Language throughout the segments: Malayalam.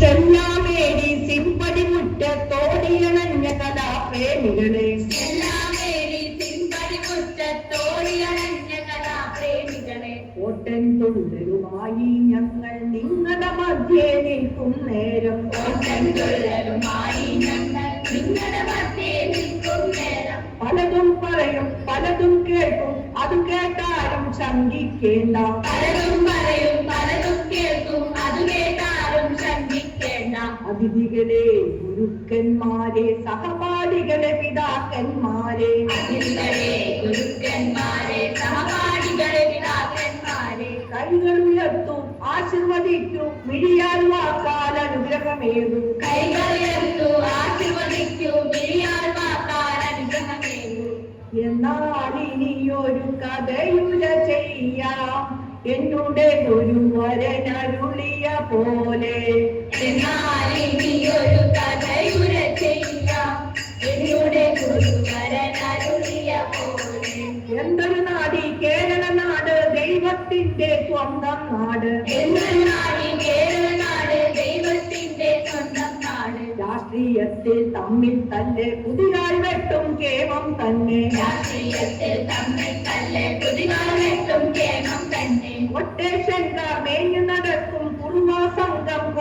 ചെല്ലാമേരി സിമ്പടി മുറ്റത്തോടിയണഞ്ഞ കലാപ്രേമികളെ എല്ലാമേരി സിമ്പടി മുറ്റത്തോടിയണഞ്ഞ കഥാപ്രേമികളെ കോട്ടൻ തൊണ്ടരുമായി ഞങ്ങൾ നിങ്ങളുടെ മധ്യേ നിൽക്കും നേരം. ഓട്ടൻതുള്ളലുമായി ഞങ്ങൾ നിങ്ങളുടെ മധ്യേ നിൽക്കും നേരം. പലതും പറയും പലതും കേൾക്കും. അത് കേട്ടാലും ശങ്കിക്കേണ്ട. പലതും പറയും പലതും കേൾക്കും. അത് ശങ്കിക്കേണ്ട അതിഥികളെ ഗുരുക്കന്മാരെ സഹപാഠികളെ പിതാക്കന്മാരെ. കൈകളുയർത്തും ഗുരുക്കന്മാരെ സഹപാഠികളെ പിതാക്കന്മാരെ. കൈകൾ ഉയർത്തു ആശീർവദിക്കൂ മിഴിയാൽ വാക്കാൽ അനുഗ്രഹമേകും കൈകളുയർത്തു ആശീർവദിക്കും മിഴിയാൽ വാക്കാൽ അനുഗ്രഹമേകൂ എന്നാൽ ഇനിയൊരു കഥയുര ചെയ്യാം. എന്നുടെ ഗുരുവരനരുളിയ പോലെ എനിക്കൊരു കഥയുരച്ചയില്ല എന്നുടെ ഗുരുവരനരുളിയ പോലെ എന്തൊരു നാടി? കേരള നാട് ദൈവത്തിന്റെ സ്വന്തം നാട്. എന്തൊരു നാടി കേരള നാട് ദൈവത്തിന്റെ സ്വന്തം നാട് രാഷ്ട്രീയത്തിൽ തമ്മിൽ തല്ല് കുതിരാൽ വെട്ടും കേവം തന്നെ. രാഷ്ട്രീയത്തിൽ തമ്മിൽ തല്ല് കുതിരാൽ വെട്ടും കേവം തന്നെ. ഒട്ടേഷൻ കാർ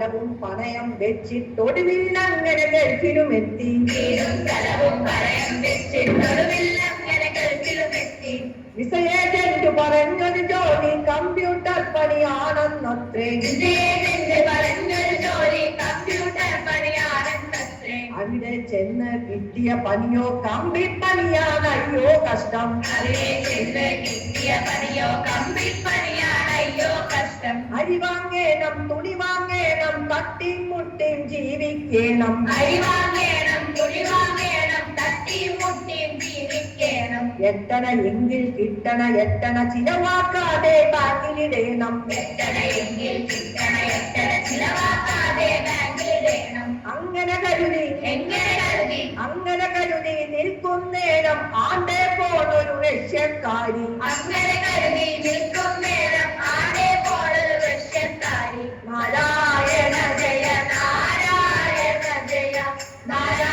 സ്ഥലവും പണയം വെച്ചിട്ടൊടുവിൽ അങ്ങനെ ഗൾഫിലുമെത്തി വിസയേജന്റ് പറഞ്ഞൊരു ജോലി കമ്പ്യൂട്ടർ പണിയാണെന്നത്രേ പറഞ്ഞൊരു ജോലി കമ്പ്യൂട്ടർ പണിയാണെന്നത്രേ. അവിടെ ചെന്ന് കിട്ടിയ പണിയോ കമ്പി പണിയാണയ്യോ കഷ്ടം. അവിടെ ചെന്ന് കിട്ടിയ പണിയോ കമ്പി പണിയാണയ്യോ കഷ്ടം അരി വാങ്ങേണം തുണി വേണം തട്ടിയും മുട്ടിയും ജീവിക്കണം. അരിവാങ്ങേണം തൊഴിവാങ്ങേണം തട്ടിയും മുട്ടിയും ജീവിക്കണം. എത്തണ എങ്കിൽ കിട്ടണ എത്തണ ചിലവാക്കാതെ ബാങ്കിലിടണം. എത്തണ എങ്കിൽ കിട്ടണ എത്തണ ചിലവാക്കാതെ ബാങ്കിലിടണം. അങ്ങനെ കരുതി. എങ്ങനെ കരുതി? അങ്ങനെ കരുതി നിൽക്കുന്നേരം ആണ്ടേ പോലൊരു ലക്ഷ്യക്കാരി അങ്ങനെ കരുതി നിൽക്കുന്നേരം ആണ്ടേ നാരായണ ജയ നാരായണ ജയ നാരായണ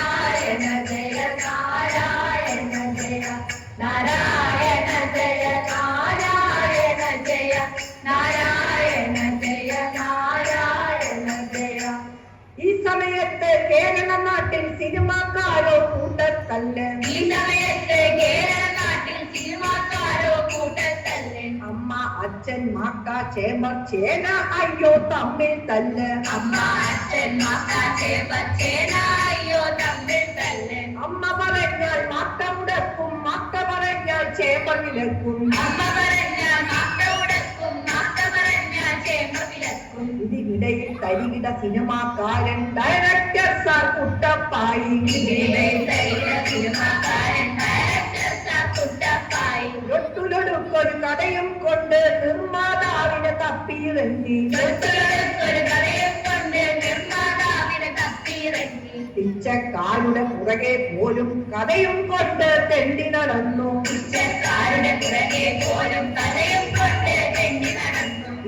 അച്ഛൻ മാക്ക ചേമ്പർ ചേന അയ്യോ തമ്മിൽ തല്ല് അമ്മ അച്ഛൻ മാക്ക ചേപ്പച്ചേന അയ്യോ തമ്മിൽ തല്ല് അമ്മ പറഞ്ഞാൽ മാക്ക മുടക്കും മാക്ക പറഞ്ഞാൽ ചേമ്പർ വിലക്കും അമ്മ പറഞ്ഞ മാക്ക ഉടക്കും മാക്ക പറഞ്ഞ ചേമ്പ വിലക്കും ഇതിനിടയിൽ തരികിട സിനിമാക്കാരൻ ഡയറക്ടർ സാർ കുട്ടപ്പായി തപ്പിയിറങ്ങി. പിച്ചക്കാരുടെ പുറകെ പോലും കഥയും കൊണ്ട് തെണ്ടി നടന്നു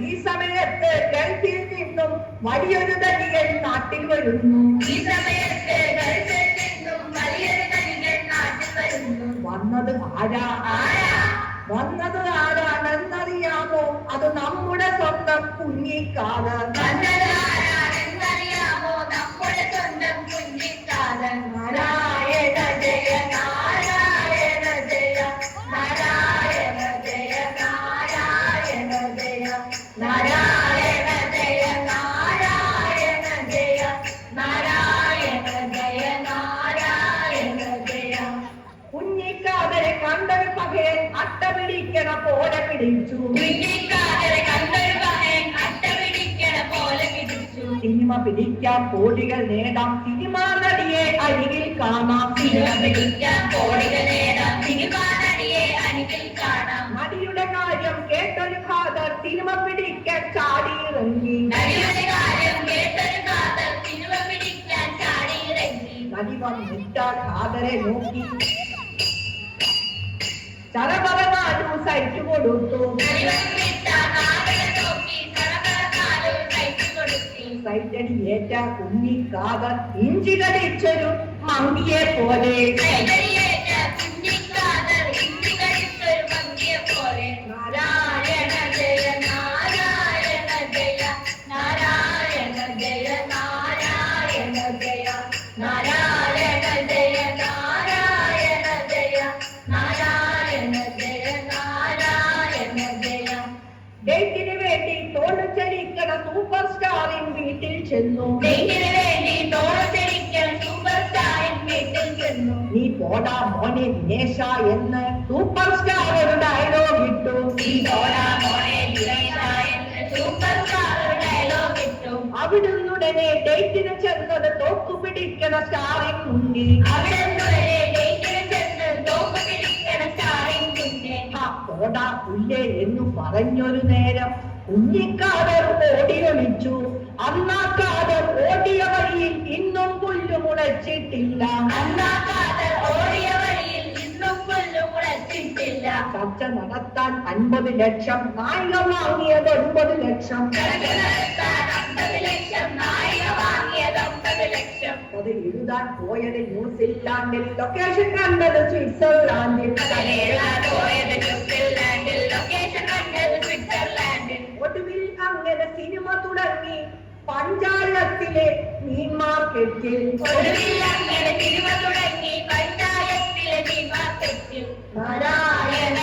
ഈ സമയത്ത് ഗൾഫിൽ നിന്നും വലിയൊരു തടിയൻ നാട്ടിൽ വരുന്നു. ഈ സമയത്ത് ഗൾഫിൽ നിന്നും വലിയൊരു ധനികൻ നാട്ടിൽ വരുന്നു. വന്നത് ആരാ? ആരാ? വന്നത് ആരാണെന്നറിയാമോ? അത് നമ്മുടെ സ്വന്തം കുഞ്ഞിക്കാണ്. വന്നത് സിനിമ പിടിക്കാൻ കോടികൾ നേടാം. സിനിമാ നടിയെ അരികിൽ കാണാം. സിനിമ പിടിക്കാൻ കോടികൾ നേടാം. സിനിമാ നടിയെ അരികിൽ കാണാം. നടിയുടെ കാര്യം കേട്ടൊരു ഖാദർ സിനിമ പിടിക്കാൻ ചാടിയിറങ്ങി. നടിയുടെ കാര്യം കേട്ടൊരു ഖാദർ സിനിമ പിടിക്കാൻ ചാടിയിറങ്ങി. നടി വന്നിട്ട ഖാദറെ നോക്കി. ചരപറനാലു സഹിച്ചു കൊടുത്തു. നടിവന്നിട്ട எங்கடி ஏட்டா கும்மி காவ இஞ்சிகள் இச்சரும் மங்கியே போதே ഓടാ മോനെ ദിനേശ എന്ന് സൂപ്പർ സ്റ്റാർ ഒരു ഡയലോഗ് ഇട്ടു. അവിടുന്നുടനെ ഡേറ്റിന് ചെന്നത് തോക്കു പിടിക്കണ സ്റ്റാറിൻ കുന്നിൽ ഓടാ പുല്ലേ എന്ന് പറഞ്ഞൊരു നേരം കുഞ്ഞിക്കാതർ ഓടിയൊഴി ചർച്ച നടത്താൻ അൻപത് ലക്ഷം നായിക വാങ്ങിയത് ഒൻപത് ലക്ഷം. അത് എഴുതാൻ പോയത് ന്യൂസിലാൻഡിൽ ലൊക്കേഷൻ കണ്ടത് സ്വിറ്റ്സർലാൻഡിൽ ഒടുവിൽ അങ്ങനെ സിനിമ തുടങ്ങി പഞ്ചായത്തിലെ മീൻ മാർക്കറ്റിൽ അങ്ങനെ സിനിമ തുടങ്ങി പഞ്ചായത്തിലെ മീൻ മാർക്കറ്റിൽ നാരായണ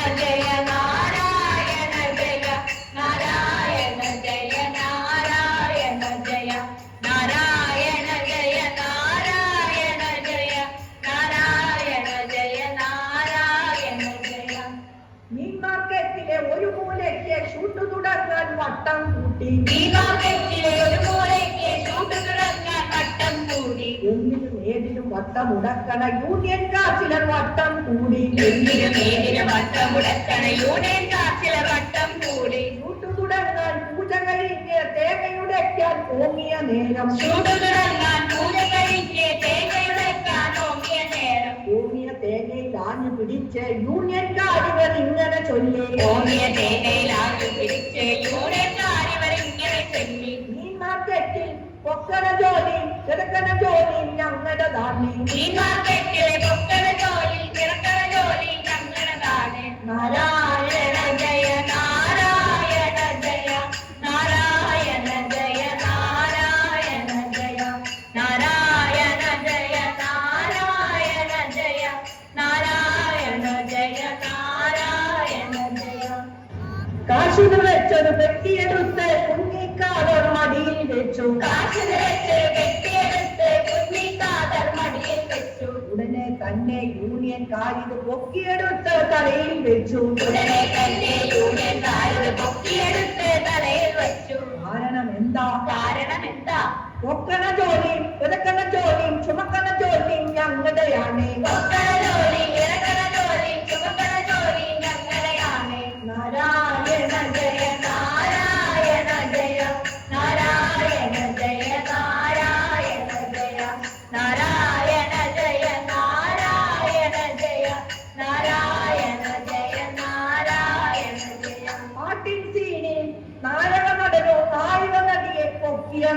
വട്ടം ഉടക്കണ യൂണിയൻ കാസിലർ വട്ടം കൂടി. വട്ടം യൂണിയൻ കാച്ചിലെ വട്ടം കൂടി. ഷൂട്ട് തുടങ്ങാൻ പൂജ കഴിഞ്ഞ് തേങ്ങയുടയ്ക്കാൻ ഓങ്ങിയ നേരം. ചൂട് തുടങ്ങാൻ പൂജ കഴിഞ്ഞ് തേങ്ങയുടയ്ക്കാൻ ഓങ്ങിയ നേരം. ഓങ്ങിയ തേങ്ങയിൽ ആഞ്ഞു പിടിച്ച് യൂണിയൻകാരികൾ ഇങ്ങനെ ചൊല്ലി. ഓങ്ങിയ തേങ്ങയിലാകെ പിടിച്ച് യൂണിയൻകാരിവർ ഇങ്ങനെ ചൊല്ലി. മീൻ മാർക്കറ്റിൽ പൊക്കണ ജോലി കിടക്കണ ജോലി ഞങ്ങളുടെ ഞങ്ങളതാണ് നാരായണ ജയ നാരായണ ജയ നാരായണ ജയ നാരായണ ജയ നാരായണ ജയ നാരായണ ജയ നാരായണ ജയ നാരായണ ജയ. കാശിന് വെച്ചൊരു പെട്ടിയെടുത്ത് കുഞ്ഞിക്കാതർ മടിയിൽ വെച്ചു. കാശിന് നിറച്ച് ഉടനെ തന്നെ യൂണിയൻ കാരിത് പൊക്കിയെടുത്ത് തലയിൽ വെച്ചു. ഉടനെ തന്നെ യൂണിയൻകാരത് പൊക്കിയെടുത്ത് തലയിൽ വെച്ചു. കാരണം എന്താ? കാരണം എന്താ? പൊക്കണ ജോലിയും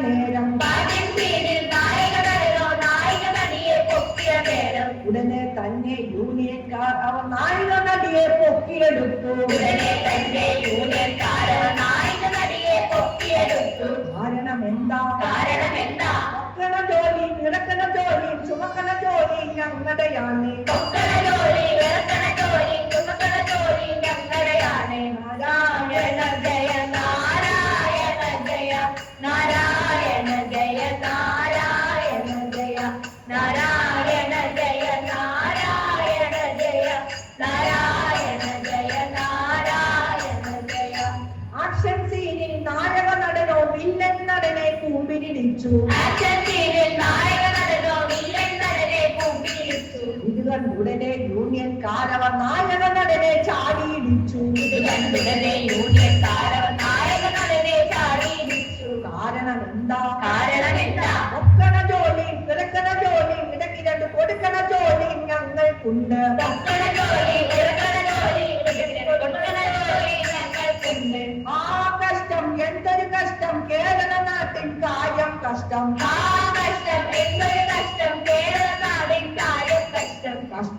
നേരം. ഉടനെ തന്നെ യൂണിയൻകാർ അവർ നായിക നടിയെ പൊക്കിയെടുത്തു. കാരണം എന്താ കാരണം എന്താ മക്കള ജോലി നിരക്കണ ജോലി ചുമക്കണ ജോലി ഞങ്ങളുടെയാണ്. ജോലി പൂപ്പിലിച്ചു ഇത് കണ്ടുടനെ യൂണിയൻ കാരവ നായക നടനെ ചാടിയിടിച്ചു യൂണിയൻ കാരവ നായക നടനെ ചാടിയിടിച്ചു. കാരണം എന്താ കാരണം എന്താ ഒക്കണ ജോലിയും പിറക്കണ ജോലിയും ഇടയ്ക്ക് രണ്ട് കൊടുക്കണ ജോലിയും ഞങ്ങൾക്കുണ്ട്.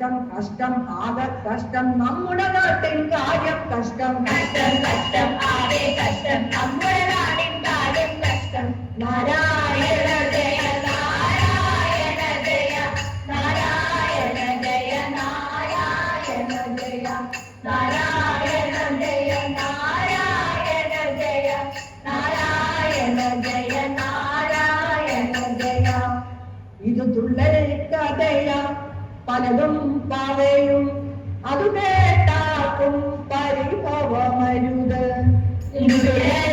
കഷ്ടം കഷ്ടം ആകെ കഷ്ടം. നമ്മുടെ നാട്ടിൻ കാര്യം കഷ്ടം. കഷ്ടം കഷ്ടം ആകെ കഷ്ടം. നമ്മുടെ നാടിൻ കാര്യം കഷ്ടം. നാരായണ ജയ നാരായണ ജയ നാരായണ ജയ നാരായണ ജയ നാരായണ ജയ നാരായണ ജയ നാരായണ ജയ നാരായണ ജയ. ഇത് തുള്ളൽ കഥയ. പലതും പറയും അത് കേട്ടാക്കും പരിഭവമരുത്. ഇവിടെ